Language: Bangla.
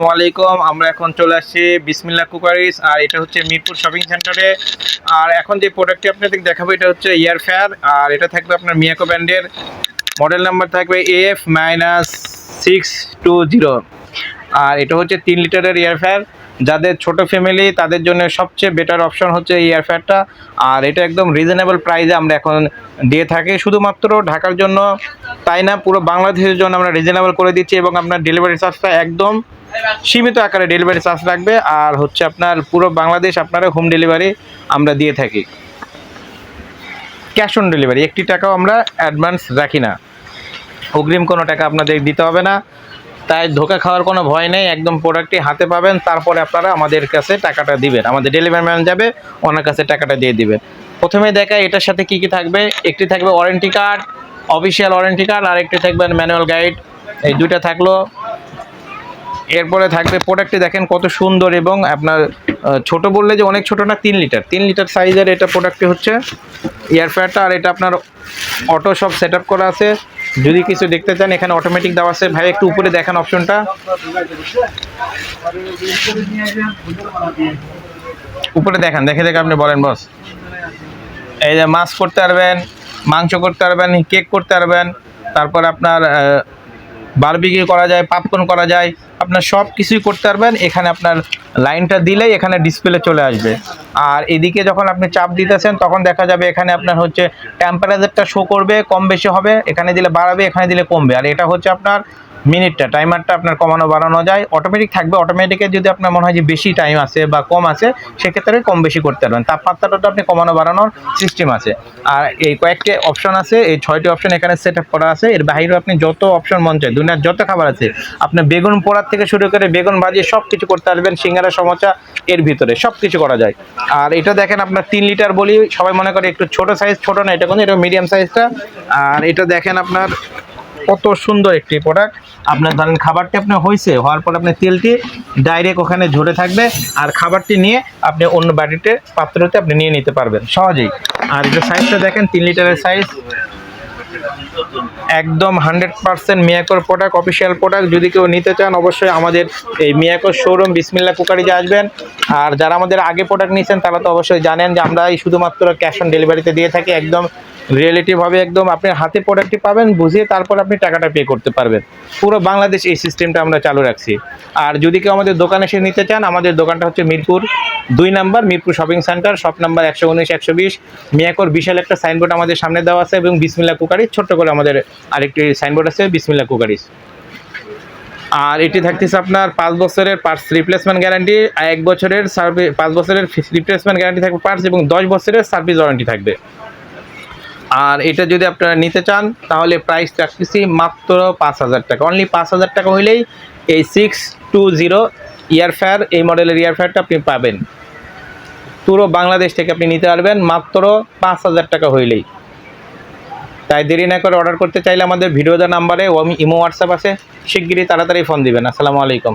আসসালামাইকুম আমরা এখন চলে আসছি বিসমিল্লা কুকারিস আর এটা হচ্ছে মিরপুর শপিং সেন্টারে। আর এখন যে প্রোডাক্টটি আপনাদের দেখাবো, এটা হচ্ছে ইয়ার ফেয়ার, আর এটা থাকবে আপনার মিয়াকো ব্র্যান্ডের। মডেল নাম্বার থাকবে F minus six two zero আর এটা হচ্ছে তিন লিটারের ইয়ার ফেয়ার। যাদের ছোট ফ্যামিলি, তাদের জন্য সবচেয়ে বেটার অপশন হচ্ছে এই এয়ার ফেয়ারটা। আর এটা একদম রিজনেবল প্রাইসে আমরা এখন দিয়ে থাকি। শুধুমাত্র ঢাকার জন্য, তাই না? পুরো বাংলাদেশের জন্য আমরা রিজনেবল করে দিচ্ছি এবং আপনার ডেলিভারি চার্জটা একদম সীমিত আকারে ডেলিভারি চার্জ লাগবে আর হচ্ছে আপনার পুরো বাংলাদেশ আপনারা হোম ডেলিভারি আমরা দিয়ে থাকি। ক্যাশ অন ডেলিভারি একটি টাকাও আমরা অ্যাডভান্স রাখি না। অগ্রিম কোনো টাকা আপনাদের দিতে হবে না। তাই ধোকা খাওয়ার কোনো ভয় নেই, একদম প্রোডাক্টটি হাতে পাবেন, তারপরে আপনারা আমাদের কাছে টাকাটা দিবেন। আমাদের ডেলিভারি ম্যান যাবে, ওনার কাছে টাকাটা দিয়ে দিবেন। প্রথমে দেখা এটার সাথে কি কি থাকবে। একটি থাকবে warranty card official warranty card আর একটি থাকবে ম্যানুয়াল গাইড এই দুইটা থাকল। এরপরে থাকবে প্রোডাক্টটি দেখেন কত সুন্দর এবং আপনার ছোট বললে যে অনেক ছোট না, তিন লিটার তিন লিটার সাইজের এটা প্রোডাক্টটি হচ্ছে এয়ার ফ্যারটা আর এটা আপনার অটো সব সেট আপ করা আছে। যদি কিছু দেখতে চান, এখানে অটোমেটিক দেওয়া আছে। ভাই, একটু উপরে দেখান অপশনটা উপরে দেখান, দেখে দেখে আপনি বলেন বস এই যে মাছ করতে পারবেন, মাংস করতে পারবেন কেক করতে পারবেন। তারপর আপনার বারবিকিউ করা যায় পাপকর্ন করা যায়। আপনার সব কিছুই করতে পারবেন। এখানে আপনার লাইনটা দিলেই এখানে ডিসপ্লে চলে আসবে। আর এদিকে যখন আপনি চাপ দিতেছেন, তখন দেখা যাবে এখানে আপনার হচ্ছে টেম্পারেচারটা শো করবে, কম বেশি হবে। এখানে দিলে বাড়াবে, এখানে দিলে কমবে। আর এটা হচ্ছে আপনার মিনিটটা টাইমারটা আপনার কমানো বাড়ানো যায়। অটোমেটিক থাকবে অটোমেটিকে যদি আপনার মনে হয় যে বেশি টাইম আছে বা কম আছে, সেক্ষেত্রে কম বেশি করতে পারবেন। তাপমাত্রাটা তো আপনি কমানো বাড়ানোর সিস্টেম আছে। আর এই কয়েকটি অপশন আছে, এই ছয়টি অপশন এখানে সেট আপ করা আছে। এর বাইরেও আপনি যত অপশন মন চায়, দুনিয়ার যত খাবার আছে, আপনি বেগুন পোড়ার থেকে শুরু করে বেগুন ভাজি সব কিছু করতে পারবেন, সিঙ্গারা সমোচা এর ভিতরে সব কিছু করা যায়। আর এটা দেখেন আপনার তিন লিটার বলি, সবাই মনে করে একটু ছোট সাইজ ছোট না, এটা কিন্তু এটা মিডিয়াম সাইজটা আর এটা দেখেন আপনার কত সুন্দর একটি প্রোডাক্ট আপনার ধরেন খাবারটি আপনার হয়েছে হওয়ার পর আপনার তেলটি ডাইরেক্ট ওখানে ঝরে থাকবে আর খাবারটি নিয়ে আপনি অন্য বাড়িতে পাত্রতে আপনি নিয়ে নিতে পারবেন, সহজেই। আর এটা সাইজটা দেখেন, তিন লিটারের সাইজ একদম হান্ড্রেড পার্সেন্ট মিয়াকোর প্রোডাক্ট অফিসিয়াল প্রোডাক্ট যদি কেউ নিতে চান, অবশ্যই আমাদের এই মিয়াকোর শোরুম বিসমিল্লা কুকারিজে আসবেন। আর যারা আমাদের আগে প্রোডাক্ট নিয়েছেন, তারা তো অবশ্যই জানেন যে আমরা এই শুধুমাত্র ক্যাশ অন ডেলিভারিতে দিয়ে থাকি, একদম রিয়েলিটিভাবে একদম আপনি হাতে প্রোডাক্টটি পাবেন, বুঝিয়ে তারপর আপনি টাকাটা পে করতে পারবেন। পুরো বাংলাদেশ এই সিস্টেমটা আমরা চালু রাখছি। আর যদি কেউ আমাদের দোকানে এসে নিতে চান, আমাদের দোকানটা হচ্ছে মিরপুর দুই number, Mirpur shopping centre shop number একশো উনিশ, একশো বিশ। মিয়াকোর বিশাল একটা সাইনবোর্ড আমাদের সামনে দেওয়া আছে এবং বিসমিল্লা কুকারিস ছোট্ট করে আমাদের আরেকটি সাইনবোর্ড আছে, বিসমিল্লা কুকারিস আর এটি থাকতেছে আপনার পাঁচ বছরের পার্টস রিপ্লেসমেন্ট গ্যারান্টি এক বছরের সার্ভিস পাঁচ বছরের রিপ্লেসমেন্ট গ্যারান্টি থাকবে পার্টস এবং দশ বছরের সার্ভিস ওয়ারেন্টি থাকবে। আর এটা যদি আপনারা নিতে চান, তাহলে প্রাইস রাখতেছি মাত্র পাঁচ হাজার টাকা। অনলি পাঁচ হাজার টাকা হইলেই এই six two zero air fryer এই মডেলের ইয়ার ফেয়ারটা আপনি পাবেন। পুরো বাংলাদেশ থেকে আপনি নিতে পারবেন মাত্র পাঁচ হাজার টাকা হইলেই। তাই দেরি না করে অর্ডার করতে চাইলে আমাদের ভিডিও দেওয়ার নাম্বারে ইমো হোয়াটসঅ্যাপ আছে, শিগগিরই তাড়াতাড়ি ফোন দিবেন। আসসালামু আলাইকুম।